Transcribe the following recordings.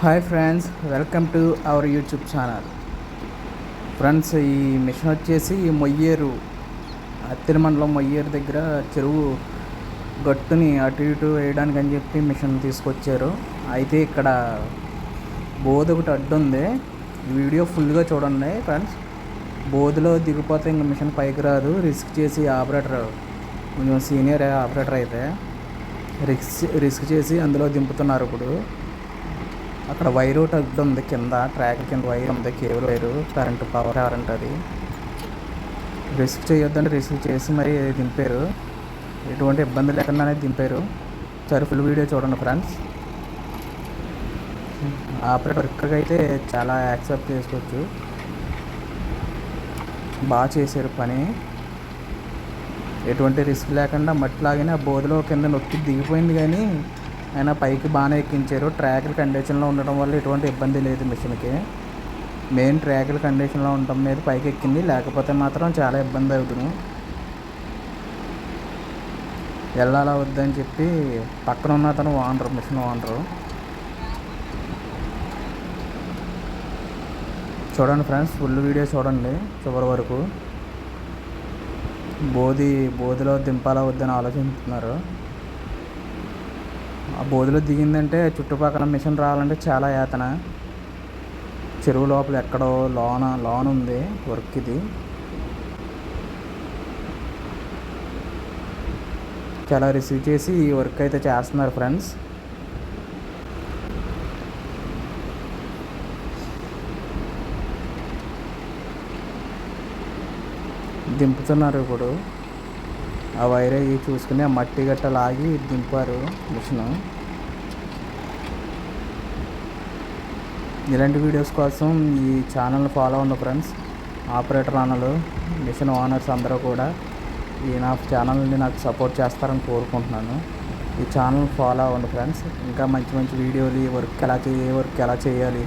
Hi friends welcome to our YouTube channel. Friends ఈ machine వచ్చేసి మొయ్యేరు అత్తిరి మండలం మొయ్యేరు దగ్గర చెరువు గట్టుని అటు ఇటు వేయడానికి అని చెప్పి మిషన్ తీసుకొచ్చారు. అయితే ఇక్కడ బోధ ఒకటి అడ్డు ఉంది. వీడియో ఫుల్గా చూడండి ఫ్రెండ్స్. బోధలో దిగిపోతే ఇంక మిషన్ పైకి రాదు. రిస్క్ చేసి ఆపరేటర్ కొంచెం సీనియర్ ఆపరేటర్ అయితే రిస్క్ రిస్క్ చేసి అందులో దింపుతున్నారు ఇప్పుడు. అక్కడ వైర్ ఒకటి ఉంది కింద ట్రాక్ కింద వైర్ ఉంది cable wire current power current అది. రిస్క్ చేయొద్దంటే రిస్క్ చేసి మరి దింపారు. ఎటువంటి ఇబ్బంది లేకుండానే దింపారు. సరే ఫుల్ వీడియో చూడండి ఫ్రెండ్స్ ఆపరేటర్ వర్క్గా అయితే చాలా యాక్సెప్ట్ చేసుకోవచ్చు. బాగా చేశారు పని. ఎటువంటి రిస్క్ లేకుండా మట్టి లాగానే ఆ బోధలో కింద నొక్కి దిగిపోయింది కానీ అయినా పైకి బాగానే ఎక్కించారు. ట్రాకుల కండిషన్లో ఉండటం వల్ల ఎటువంటి ఇబ్బంది లేదు మిషన్కి. మెయిన్ ట్రాకుల కండిషన్లో ఉండటం మీద పైకి ఎక్కింది. లేకపోతే మాత్రం చాలా ఇబ్బంది అవుతుంది. వెళ్ళాలా వద్దని చెప్పి పక్కన ఉన్న అతను ఓనరు మిషన్ ఓనరు. చూడండి ఫ్రెండ్స్ ఫుల్ వీడియో చూడండి చివరి వరకు. బోధి బోధిలో దింపాలా వద్దని ఆలోచిస్తున్నారు. ఆ బోధిలో దిగిందంటే చుట్టుపక్కల మిషన్ రావాలంటే చాలా యాతన. చెరువు లోపల ఎక్కడో లోన లోన్ ఉంది వర్క్ ఇది. చాలా రిసీవ్ చేసి ఈ వర్క్ అయితే చేస్తున్నారు ఫ్రెండ్స్. దింపుతున్నారు ఇప్పుడు. ఆ వైరే చూసుకుని ఆ మట్టి గట్ట లాగి దింపారు మిషన్ ఇలాంటి వీడియోస్ కోసం ఈ ఛానల్ని ఫాలో అవ్వండి ఫ్రెండ్స్. ఆపరేటర్ అన్నలు మిషన్ ఓనర్స్ అందరూ కూడా ఈ నా ఛానల్ని నాకు సపోర్ట్ చేస్తారని కోరుకుంటున్నాను. ఈ ఛానల్ ఫాలో అవ్వండి ఫ్రెండ్స్. ఇంకా మంచి మంచి వీడియోలు ఈ వర్క్ ఎలా చేయాలి వర్క్ ఎలా చేయాలి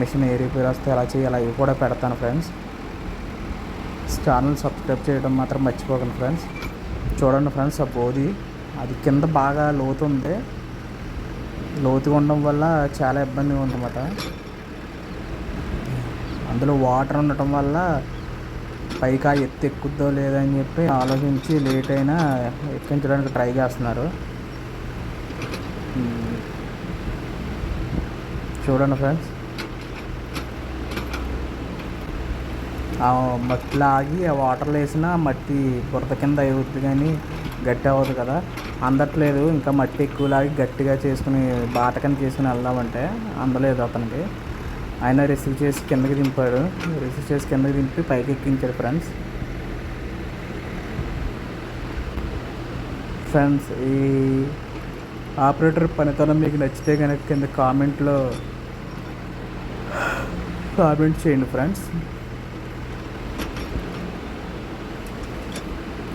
మిషన్ ఏ రిపేర్ వస్తే ఎలా చేయాలి అవి కూడా పెడతాను ఫ్రెండ్స్. ఛానల్ సబ్స్క్రైబ్ చేయడం మాత్రం మర్చిపోకండి ఫ్రెండ్స్. చూడండి ఫ్రెండ్స్ ఆ బోధి అది కింద బాగా లోతు ఉంది. లోతుగా ఉండడం వల్ల చాలా ఇబ్బందిగా ఉందన్నమాట. అందులో వాటర్ ఉండటం వల్ల పైకి ఆ ఎత్తు ఎక్కుద్దో లేదని చెప్పి ఆలోచించి లేట్ అయినా ఎక్కించడానికి ట్రై చేస్తున్నారు. చూడండి ఫ్రెండ్స్. ఆ మట్టి లాగి ఆ వాటర్లో వేసినా మట్టి బురద కింద అవుతుంది కానీ గట్టి అవ్వదు కదా. అందట్లేదు. ఇంకా మట్టి ఎక్కువ లాగి గట్టిగా చేసుకుని బాటకని చేసుకుని వెళ్దామంటే అందలేదు అతనికి. ఆయన రిసీవ్ చేసి కిందకి దింపాడు. రిసీవ్ చేసి కిందకి దింపి పైకి ఎక్కించాడు ఫ్రెండ్స్. ఫ్రెండ్స్ ఈ ఆపరేటర్ పనితనం మీకు నచ్చితే కనుక కింద కామెంట్లో కామెంట్ చేయండి ఫ్రెండ్స్.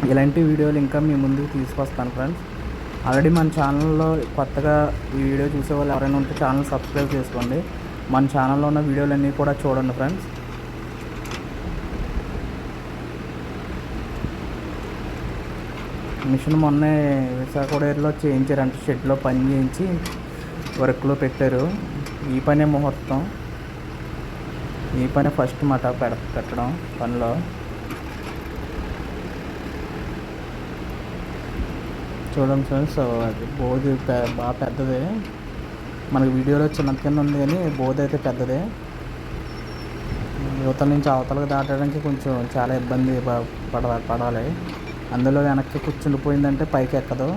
ఇలాంటి వీడియోలు ఇంకా మీ ముందుకు తీసుకొస్తాను ఫ్రెండ్స్ ఆల్రెడీ మన ఛానల్లో కొత్తగా ఈ వీడియో చూసే వాళ్ళు ఎవరైనా ఉంటే ఛానల్ సబ్స్క్రైబ్ చేసుకోండి. మన ఛానల్లో ఉన్న వీడియోలన్నీ కూడా చూడండి ఫ్రెండ్స్ మిషన్ మొన్నే విశాఖడేరులో చేయించారంట షెడ్లో పని చేయించి వర్క్లో పెట్టారు. ఈ పనే ముహూర్తం. ఈ పని ఫస్ట్ మాట పెడ పెట్టడం పనిలో. చూడండి ఫ్రెండ్స్ అది బోధి బాగా పెద్దది. మనకి వీడియోలో చిన్న కింద ఉంది కానీ బోధి అయితే పెద్దదే. యువతల నుంచి అవతలకు దాటడానికి కొంచెం చాలా ఇబ్బంది పడ పడాలి. అందులో వెనక్కి కూర్చుండిపోయిందంటే పైకి ఎక్కదు.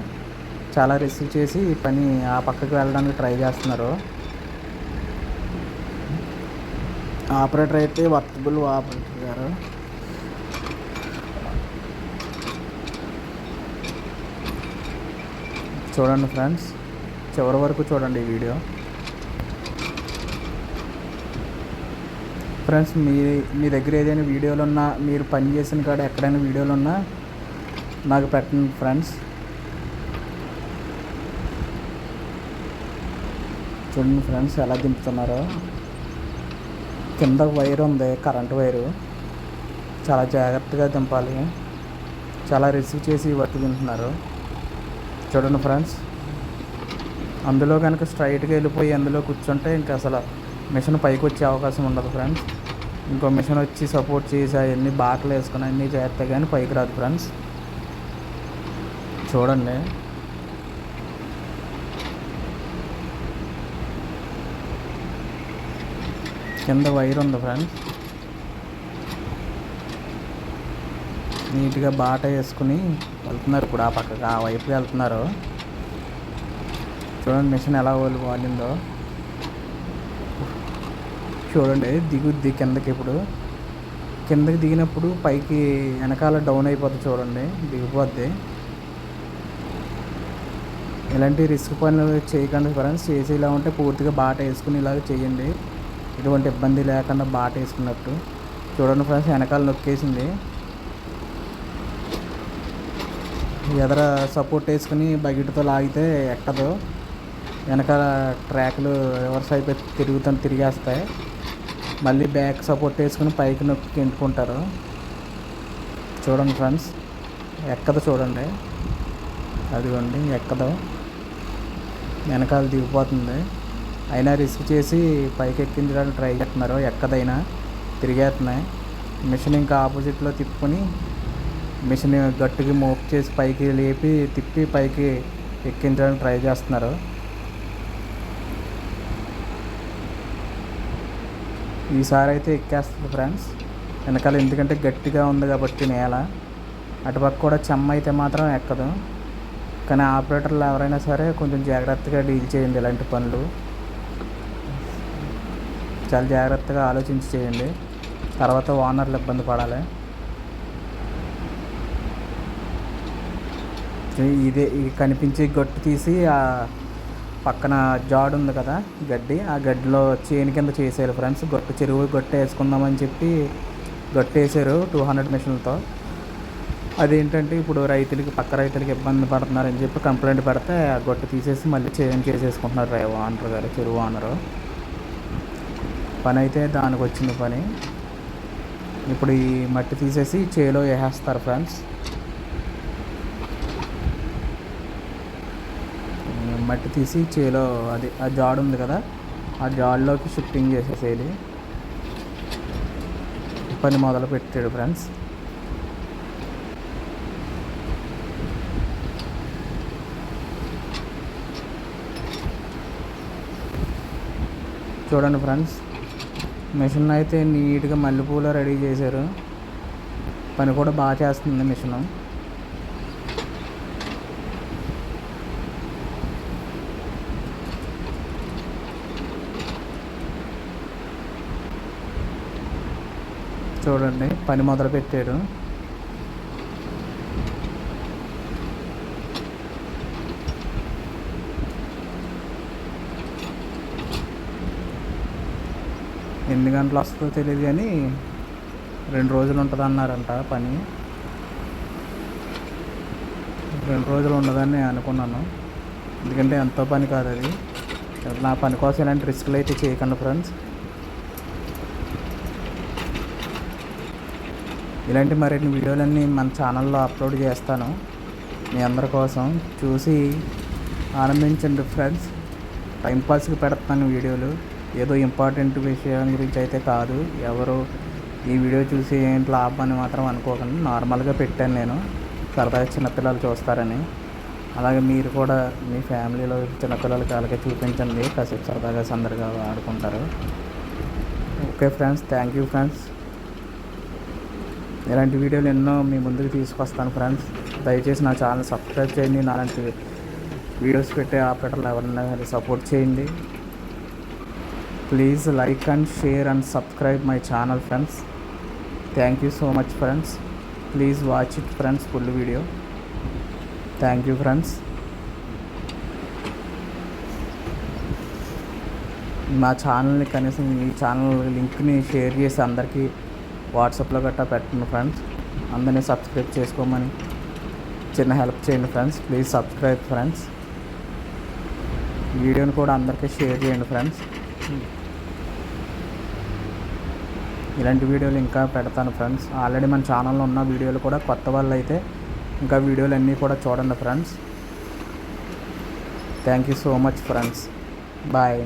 చాలా రిసీవ్ చేసి ఈ పని ఆ పక్కకి వెళ్ళడానికి ట్రై చేస్తున్నారు. ఆపరేటర్ అయితే వర్తబుల్ ఆపరేటర్ గారు. చూడండి ఫ్రెండ్స్. చివరి వరకు చూడండి ఈ వీడియో. ఫ్రెండ్స్ మీ మీ దగ్గర ఏదైనా వీడియోలు ఉన్నా మీరు పని చేసిన కాడ ఎక్కడైనా వీడియోలు ఉన్నా నాకు పెట్టండి ఫ్రెండ్స్. చూడండి ఫ్రెండ్స్ ఎలా దింపుతున్నారో. కింద వైర్ ఉంది కరెంట్ వైరు. చాలా జాగ్రత్తగా దింపాలి. చాలా రిసీవ్ చేసి వర్క్ తింటున్నారు చూడండి ఫ్రెండ్స్ అందులో కనుక స్ట్రైట్గా వెళ్ళిపోయి అందులో కూర్చుంటే ఇంకా అసలు మిషన్ పైకి వచ్చే అవకాశం ఉండదు ఫ్రెండ్స్ ఇంకో మిషన్ వచ్చి సపోర్ట్ చేసి అవన్నీ బాటలు వేసుకుని అన్నీ చేస్తే కానీ పైకి రాదు ఫ్రెండ్స్ చూడండి. కింద వైర్ ఉంది ఫ్రెండ్స్ నీట్గా బాట వేసుకుని వెళ్తున్నారు ఇప్పుడు ఆ పక్కకు ఆ వైపు వెళ్తున్నారు. చూడండి మిషన్ ఎలా వాళ్ళు వాలిందో. చూడండి దిగుద్ది కిందకి ఇప్పుడు. కిందకి దిగినప్పుడు పైకి వెనకాల డౌన్ అయిపోద్ది చూడండి దిగిపోద్ది. ఇలాంటి రిస్క్ పనులు చేయకండి ఫ్రెండ్స్ చేసి ఇలా ఉంటే పూర్తిగా బాట వేసుకుని ఇలాగ చేయండి. ఎటువంటి ఇబ్బంది లేకుండా బాట వేసుకున్నట్టు. చూడండి ఫ్రెండ్స్ వెనకాల నొక్కేసింది. ఎదర సపోర్ట్ వేసుకుని బకెట్తో లాగితే ఎక్కదు. వెనకాల ట్రాక్లు రివర్స్ అయిపోయి తిరుగుతాను తిరిగేస్తాయి. మళ్ళీ బ్యాక్ సపోర్ట్ వేసుకుని పైకి నొక్కి ఎంటుకుంటారు చూడండి ఫ్రెండ్స్ ఎక్కదు చూడండి. అదిగోండి ఎక్కదు. వెనకాల దిగిపోతుంది. అయినా రిస్క్ చేసి పైకి ఎక్కించడానికి ట్రై చేస్తున్నారు. ఎక్కదైనా తిరిగేస్తున్నాయి. మిషన్ ఇంకా ఆపోజిట్లో తిప్పుకొని మిషన్ గట్టిగా మోప్ చేసి పైకి లేపి తిప్పి పైకి ఎక్కించడానికి ట్రై చేస్తున్నారు. ఈసారి అయితే ఎక్కేస్తుంది ఫ్రెండ్స్. వెనకాల ఎందుకంటే గట్టిగా ఉంది కాబట్టి నేల. అటుపక్క కూడా చెమ్మ అయితే మాత్రం ఎక్కదు. కానీ ఆపరేటర్లు ఎవరైనా సరే కొంచెం జాగ్రత్తగా డీల్ చేయండి ఇలాంటి పనులు. చాలా జాగ్రత్తగా ఆలోచించి చేయండి. తర్వాత ఓనర్లు ఇబ్బంది పడాలి. ఇదే ఇది కనిపించే గట్టు తీసి ఆ పక్కన జాడు ఉంది కదా గడ్డి ఆ గడ్డిలో చేను కింద చేసేయాలి ఫ్రెండ్స్ గట్టు చెరువు గట్టు వేసుకుందామని చెప్పి గట్టు వేసారు టూ హండ్రెడ్ మిషన్లతో అదేంటంటే ఇప్పుడు రైతులకి పక్క రైతులకి ఇబ్బంది పడుతున్నారని చెప్పి కంప్లైంట్ పెడితే ఆ గొట్టు తీసేసి మళ్ళీ చేంజ్ చేసేసుకుంటున్నారు రే ఓనర్ గారు చెరువు ఓనరు పని అయితే దానికి వచ్చింది పని. ఇప్పుడు ఈ మట్టి తీసేసి చేలో వేసేస్తారు ఫ్రెండ్స్ మట్టి తీసి చేలో అది ఆ జాడు ఉంది కదా ఆ జాడ్లోకి షిఫ్టింగ్ చేసేసేది పని మొదలు పెట్టాడు ఫ్రెండ్స్. చూడండి ఫ్రెండ్స్ మిషన్ అయితే నీట్గా మల్లెపూల రెడీ చేశారు. పని కూడా బాగా చేస్తుంది మిషను. చూడండి పని మొదలు పెట్టాడు ఎన్ని గంటలు వస్తుందో తెలియదు కానీ రెండు రోజులు ఉంటుంది అన్నారంట పని. రెండు రోజులు ఉండదని నేను అనుకున్నాను. ఎందుకంటే ఎంతో పని కాదు అది. నా పని కోసం ఇలాంటి రిస్క్లు అయితే చేయకండి ఫ్రెండ్స్. ఇలాంటి మరిన్ని వీడియోలన్నీ మన ఛానల్లో అప్లోడ్ చేస్తాను. మీ అందరి కోసం చూసి ఆనందించండి ఫ్రెండ్స్. టైంపాస్కి పెడతాను వీడియోలు. ఏదో ఇంపార్టెంట్ విషయం గురించి అయితే కాదు. ఎవరు ఈ వీడియో చూసి ఏంటి లాభం అని మాత్రం అనుకోకండి నార్మల్గా పెట్టాను నేను. సరదాగా చిన్నపిల్లలు చూస్తారని. అలాగే మీరు కూడా మీ ఫ్యామిలీలో చిన్నపిల్లలకి అలాగే చూపించండి. కాసేపు సరదాగా సందడిగా ఆడుకుంటారు. Okay friends. Thank you friends. ఇలాంటి వీడియోలు ఎన్నో మీ ముందుకు తీసుకొస్తాను ఫ్రెండ్స్. దయచేసి నా ఛానల్ సబ్స్క్రైబ్ చేయండి. నాలాంటి వీడియోస్ పెట్టే ఆపరేటర్లు ఎవరైనా సరే సపోర్ట్ చేయండి. Please like and share and subscribe my channel friends. Thank you so much friends. Please watch it friends full video. Thank you friends. మా ఛానల్ని కనీసం ఈ ఛానల్ లింక్ని షేర్ చేసి అందరికీ వాట్సాప్లో గట్టా పెట్టండి ఫ్రెండ్స్. అందరినీ సబ్స్క్రైబ్ చేసుకోమని చిన్న హెల్ప్ చేయండి ఫ్రెండ్స్. Please subscribe friends. వీడియోని కూడా అందరికీ షేర్ చేయండి ఫ్రెండ్స్. ఇలాంటి వీడియోలు ఇంకా పెడతాను ఫ్రెండ్స్. ఆల్రెడీ మన ఛానల్లో ఉన్న వీడియోలు కూడా కొత్త వాళ్ళు అయితే ఇంకా వీడియోలు అన్నీ కూడా చూడండి friends. Thank you so much friends. Bye.